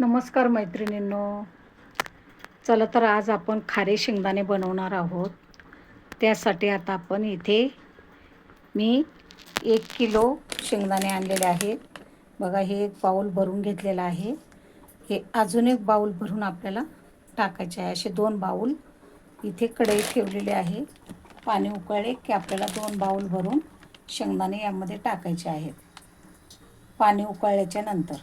नमस्कार मैत्रिणींनो. चला तर आज आपण खारे शेंगदाणे बनवणार आहोत. त्यासाठी आता आपण इथे मी एक किलो शेंगदाणे आणलेले आहेत. बघा हे एक बाऊल भरून घेतलेलं आहे. हे अजून एक बाऊल भरून आपल्याला टाकायचे आहे. असे दोन बाऊल इथे कढई ठेवलेले आहे. पाणी उकळले की आपल्याला दोन बाऊल भरून शेंगदाणे यामध्ये टाकायचे आहेत. पाणी उकळल्याच्या नंतर.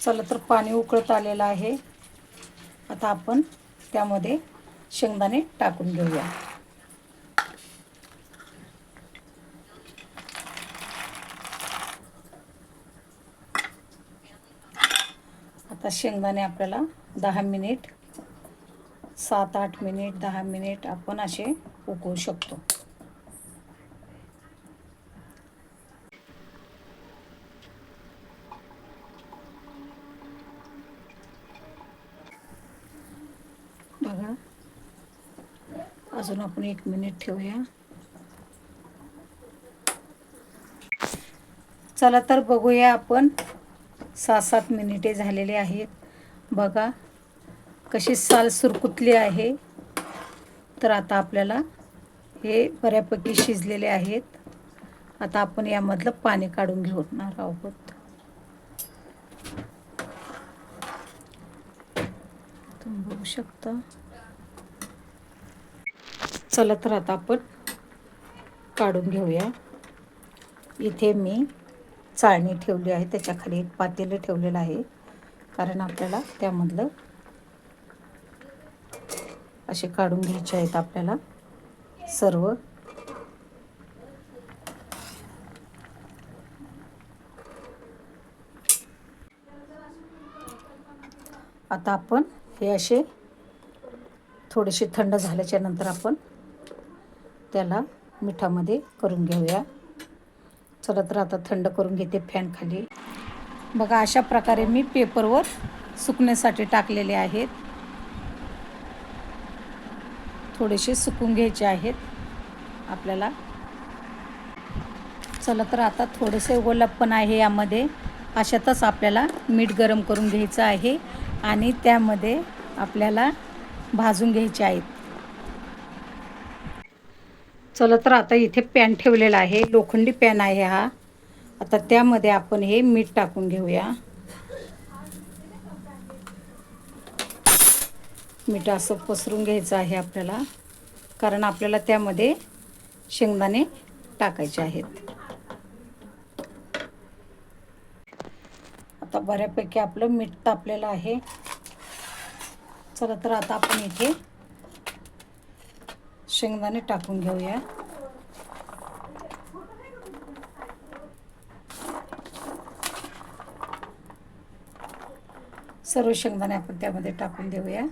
चला तर पाणी उकळत आलेलं आहे. आता आपण त्यामध्ये शेंगदाणे टाकून घेऊया. आता शेंगदाणे आपल्याला दहा मिनिट सात आठ मिनिट दहा मिनिट आपण असे उकळू शकतो बघा अजून आपण एक मिनिट ठेवूया. चला तर बघूया आपण. सहा सात मिनिटे झालेले आहेत. बघा कशी साल सुरकुतली आहे. तर आता आपल्याला हे बऱ्यापैकी शिजलेले आहेत. आता आपण यामधलं पाणी काढून घेणार आहोत. तुम्ही बघू शकता. चला तर आता आपण काढून घेऊया. इथे मी चाळणी ठेवली आहे. त्याच्याखाली एक पातेलं ठेवलेलं आहे. कारण आपल्याला त्यामधलं असे काढून घ्यायचे आहेत आपल्याला सर्व. आता आपण हे असे थोडेसे थंड झाल्याच्यानंतर आपण त्याला मिठामध्ये करून घेऊया. चला तर आता थंड करून घेते फॅन खाली. बघा अशा प्रकारे मी पेपरवर सुकण्यासाठी टाकलेले आहेत. थोडेसे सुकून घ्यायचे आहेत आपल्याला. चला तर आता थोडेसे गोलाप पण आहे यामध्ये. अशातच आपल्याला मीठ गरम करून घ्यायचं आहे आणि त्यामध्ये आपल्याला भाजून घ्यायचे आहेत. चला तर आता इथे पॅन ठेवलेला आहे. लोखंडी पॅन आहे हा. आता त्यामध्ये आपण हे मीठ टाकून घेऊया. मीठ असं पसरून घ्यायचं आहे आपल्याला. कारण आपल्याला त्यामध्ये शेंगदाणे टाकायचे आहेत. आता बऱ्यापैकी आपलं मीठ तापलेलं आहे. चला तर आता आपण इथे शेंगदाणे टाकून घेऊया. सर्व शेंगदाणे आपण त्यामध्ये टाकून देऊया.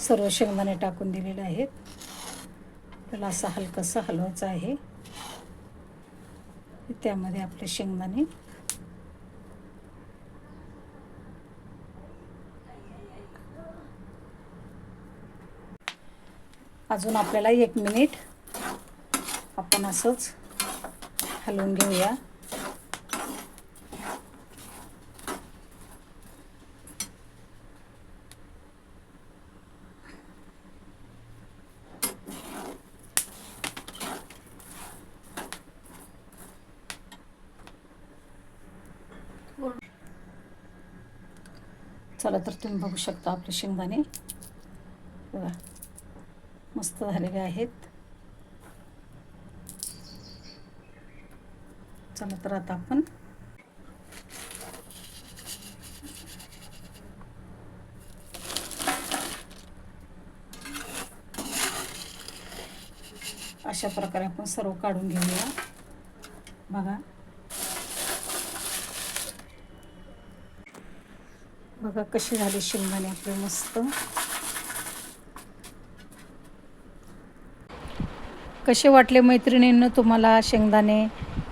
सर्व शेंगदाणे टाकून दिलेले आहेत. त्याला असं हलकंसं हलवायचं आहे. त्यामध्ये आपले शेंगदाणे अजून आपल्याला एक मिनिट आपण असंच हलवून घेऊया. चला तर तुम्ही बघू शकता आपले शेंगदाणे. बघा. मस्त झालेले आहेत. चला तर आता आपण अशा प्रकारे आपण सर्व काढून घेऊया. बघा. बघा कशी झाली शेंगदाणे आपले मस्त. कसे वाटले मैत्रिणीनं तुम्हाला शेंगदाणे?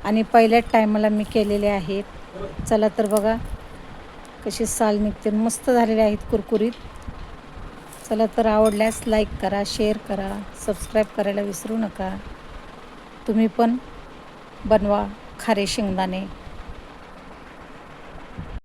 आणि पहिल्याच टायमाला मी केलेले आहेत. चला तर बघा कशी साल निघते. मस्त झालेले आहेत कुरकुरीत. चला तर आवडल्यास लाईक करा शेअर करा सबस्क्राईब करायला विसरू नका. तुम्ही पण बनवा खारे शेंगदाणे.